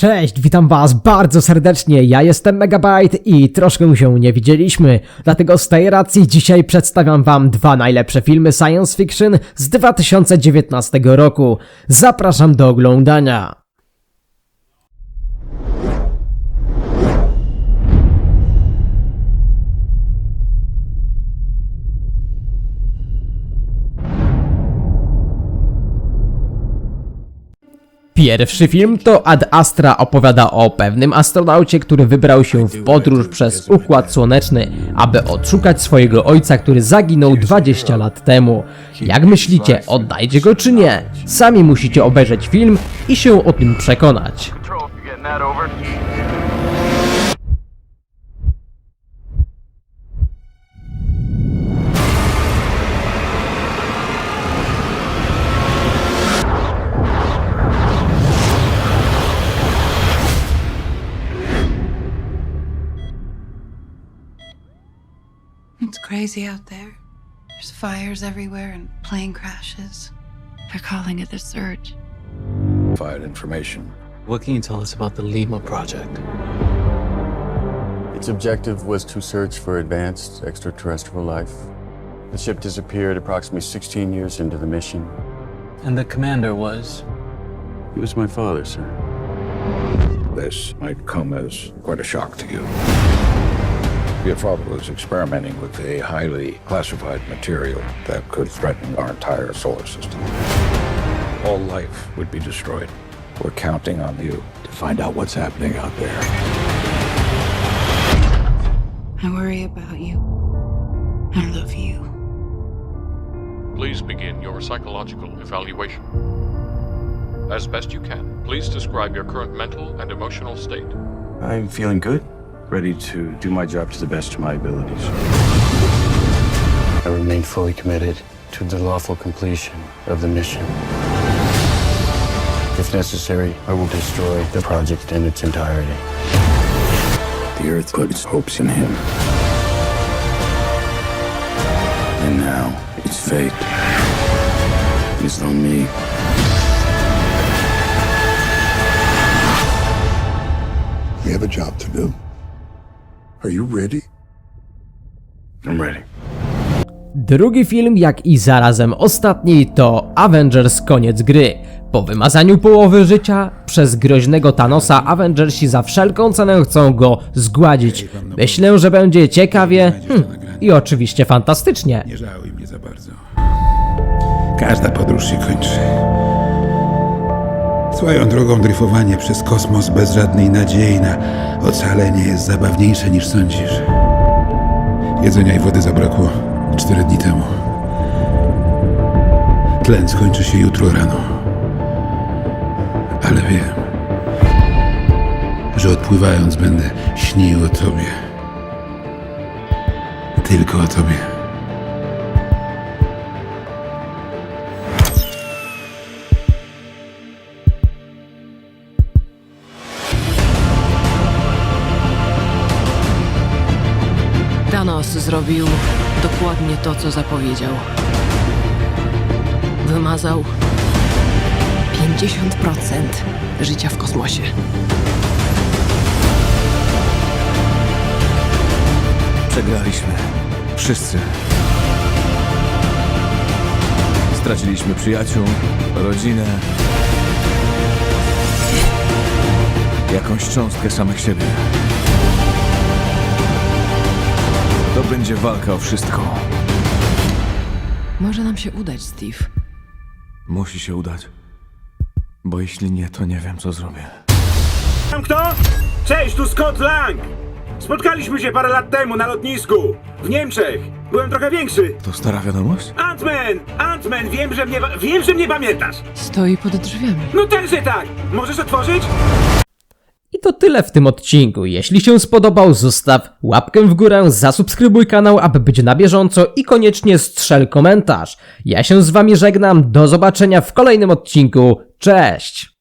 Cześć, witam was bardzo serdecznie, ja jestem Megabyte i troszkę się nie widzieliśmy, dlatego z tej racji dzisiaj przedstawiam wam dwa najlepsze filmy science fiction z 2019 roku. Zapraszam do oglądania. Pierwszy film to Ad Astra opowiada o pewnym astronaucie, który wybrał się w podróż przez Układ Słoneczny, aby odszukać swojego ojca, który zaginął 20 lat temu. Jak myślicie, odnajdzie go czy nie? Sami musicie obejrzeć film i się o tym przekonać. It's crazy out there. There's fires everywhere and plane crashes. They're calling it the surge. Fired information. What can you tell us about the Lima project? Its objective was to search for advanced extraterrestrial life. The ship disappeared approximately 16 years into the mission. And the commander was. He was my father, sir. This might come as quite a shock to you. Your father was experimenting with a highly classified material that could threaten our entire solar system. All life would be destroyed. We're counting on you to find out what's happening out there. I worry about you. I love you. Please begin your psychological evaluation. As best you can, please describe your current mental and emotional state. I'm feeling good, ready to do my job to the best of my abilities. I remain fully committed to the lawful completion of the mission. If necessary, I will destroy the project in its entirety. The Earth put its hopes in him. And now, its fate is on me. We have a job to do. Are you ready? I'm ready. Drugi film, jak i zarazem ostatni, to Avengers Koniec Gry. Po wymazaniu połowy życia przez groźnego Thanosa, Avengersi za wszelką cenę chcą go zgładzić. Myślę, że będzie ciekawie hmm, i oczywiście fantastycznie. Nie żałuj mnie za bardzo. Każda podróż się kończy. Swoją drogą dryfowanie przez kosmos bez żadnej nadziei na ocalenie jest zabawniejsze niż sądzisz. Jedzenia i wody zabrakło cztery dni temu. Tlen skończy się jutro rano. Ale wiem, że odpływając będę śnił o tobie. Tylko o tobie. Thanos zrobił dokładnie to, co zapowiedział. Wymazał 50% życia w kosmosie. Przegraliśmy. Wszyscy. Straciliśmy przyjaciół, rodzinę. Jakąś cząstkę samych siebie. To będzie walka o wszystko. Może nam się udać, Steve. Musi się udać. Bo jeśli nie, to nie wiem, co zrobię. Tam kto? Cześć, tu Scott Lang! Spotkaliśmy się parę lat temu na lotnisku w Niemczech. Byłem trochę większy. To stara wiadomość? Ant-Man! Ant-Man, wiem, że mnie, wiem, że mnie pamiętasz. Stoi pod drzwiami. No tenże tak! Możesz otworzyć? To tyle w tym odcinku. Jeśli się spodobał, zostaw łapkę w górę, zasubskrybuj kanał, aby być na bieżąco i koniecznie strzel komentarz. Ja się z wami żegnam, do zobaczenia w kolejnym odcinku. Cześć!